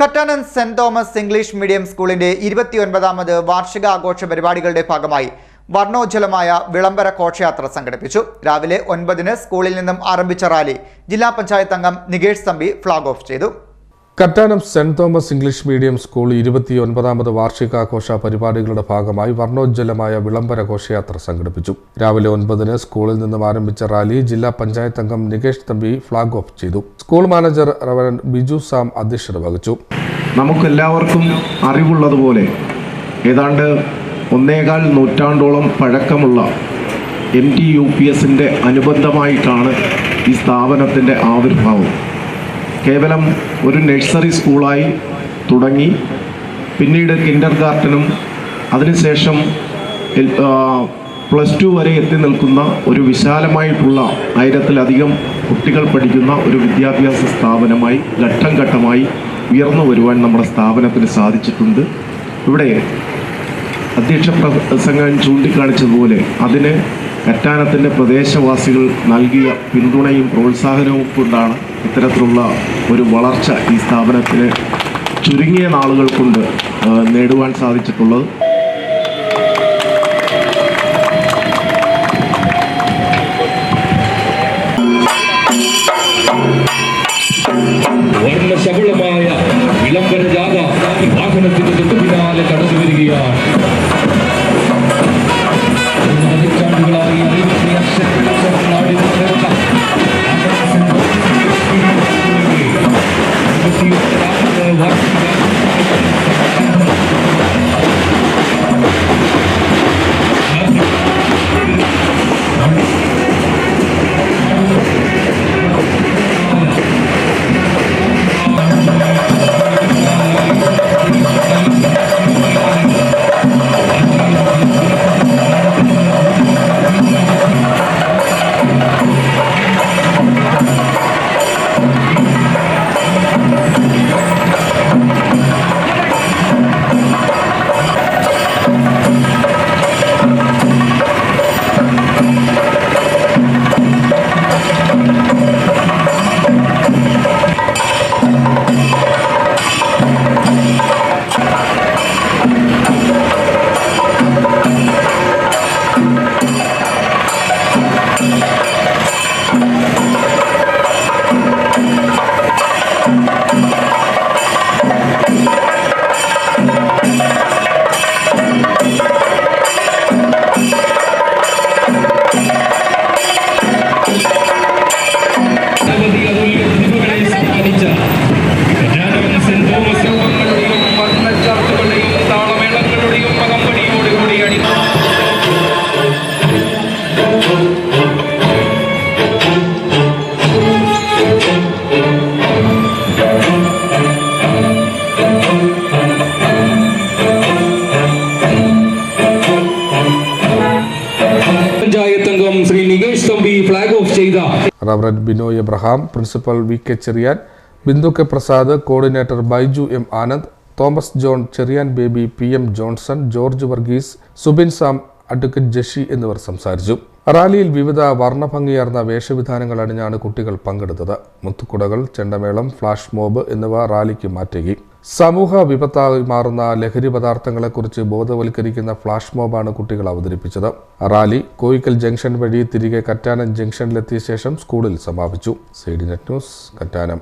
Kattanam saint Thomas English medium സ്കൂളിന്റെ ഇരുപത്തിയൊൻപതാമത് വാർഷികാഘോഷ പരിപാടികളുടെ ഭാഗമായി വർണോജ്വലമായ വിളംബര ഘോഷയാത്ര സംഘടിപ്പിച്ചു. രാവിലെ ഒൻപതിന് സ്കൂളിൽ നിന്നും ആരംഭിച്ച റാലി ജില്ലാ പഞ്ചായത്ത് അംഗം നികേഷ് തമ്പി ഫ്ളാഗ് ഓഫ് ചെയ്തു. Kattanam saint Thomas English medium school ഇരുപത്തിയൊൻപതാമത് വാർഷികാഘോഷ പരിപാടികളുടെ ഭാഗമായി വർണോജ്വലമായ വിളംബര ഘോഷയാത്ര സംഘടിപ്പിച്ചു. രാവിലെ ഒൻപതിന് സ്കൂളിൽ നിന്നും ആരംഭിച്ച റാലി ജില്ലാ പഞ്ചായത്ത് അംഗം നികേഷ് തമ്പി ഫ്ളാഗ് ഓഫ് ചെയ്തു. School manager reverend Biju Sam അധ്യക്ഷത വഹിച്ചു. നമുക്കെല്ലാവർക്കും അറിവുള്ളതുപോലെ ഏതാണ്ട് ഒന്നേകാൽ നൂറ്റാണ്ടോളം പഴക്കമുള്ള എം ടി യു പി എസിന്റെ അനുബന്ധമായിട്ടാണ് ഈ സ്ഥാപനത്തിന്റെ ആവിർഭാവം. കേവലം ഒരു നഴ്സറി സ്കൂളായി തുടങ്ങി. പിന്നീട് കിൻഡർ ഗാർട്ടനും അതിനുശേഷം പ്ലസ് ടു വരെ എത്തി നിൽക്കുന്ന ഒരു വിശാലമായിട്ടുള്ള ആയിരത്തിലധികം കുട്ടികൾ പഠിക്കുന്ന ഒരു വിദ്യാഭ്യാസ സ്ഥാപനമായി ഘട്ടം ഘട്ടമായി ഉയർന്നു വരുവാൻ നമ്മുടെ സ്ഥാപനത്തിന് സാധിച്ചിട്ടുണ്ട്. ഇവിടെ അധ്യക്ഷ പ്രസംഗം ചൂണ്ടിക്കാണിച്ചതുപോലെ അതിന് കറ്റാനത്തിന്റെ പ്രദേശവാസികൾ നൽകിയ പിന്തുണയും പ്രോത്സാഹനവും കൊണ്ടാണ് ഇത്തരത്തിലുള്ള ഒരു വളർച്ച ഈ സ്ഥാപനത്തിന് ചുരുങ്ങിയ നാളുകൾ കൊണ്ട് നേടുവാൻ സാധിച്ചിട്ടുള്ളത്. വിളംബര ജാഥ വാഹനത്തിന്റെ തൊട്ടു കടന്നു വരികയാണ് you. Shri flag off ചെയ്ത. Binoy Abraham principal V K Cherian Bindu K Prasad coordinator Baiju M Anand Thomas John Cherian Baby P M Johnson George Varghese Subin Sam advocate Jashi എന്നിവർ സംസാരിച്ചു. റാലിയിൽ വിവിധ വർണഭംഗിയാർന്ന വേഷവിധാനങ്ങൾ അണിഞ്ഞാണ് കുട്ടികൾ പങ്കെടുത്തത്. മുത്തുക്കുടകൾ ചെണ്ടമേളം ഫ്ലാഷ് മോബ് എന്നിവ റാലിക്ക് മാറ്റേകി സമൂഹ വിപത്തായി മാറുന്ന ലഹരി പദാർത്ഥങ്ങളെക്കുറിച്ച് ബോധവൽക്കരിക്കുന്ന ഫ്ലാഷ് മോബാണ് കുട്ടികൾ അവതരിപ്പിച്ചത്. റാലി കോയിക്കൽ ജംഗ്ഷൻ വഴി തിരികെ കറ്റാനം ജംഗ്ഷനിലെത്തിയ ശേഷം സ്കൂളിൽ സമാപിച്ചു. Side net news Kattanam.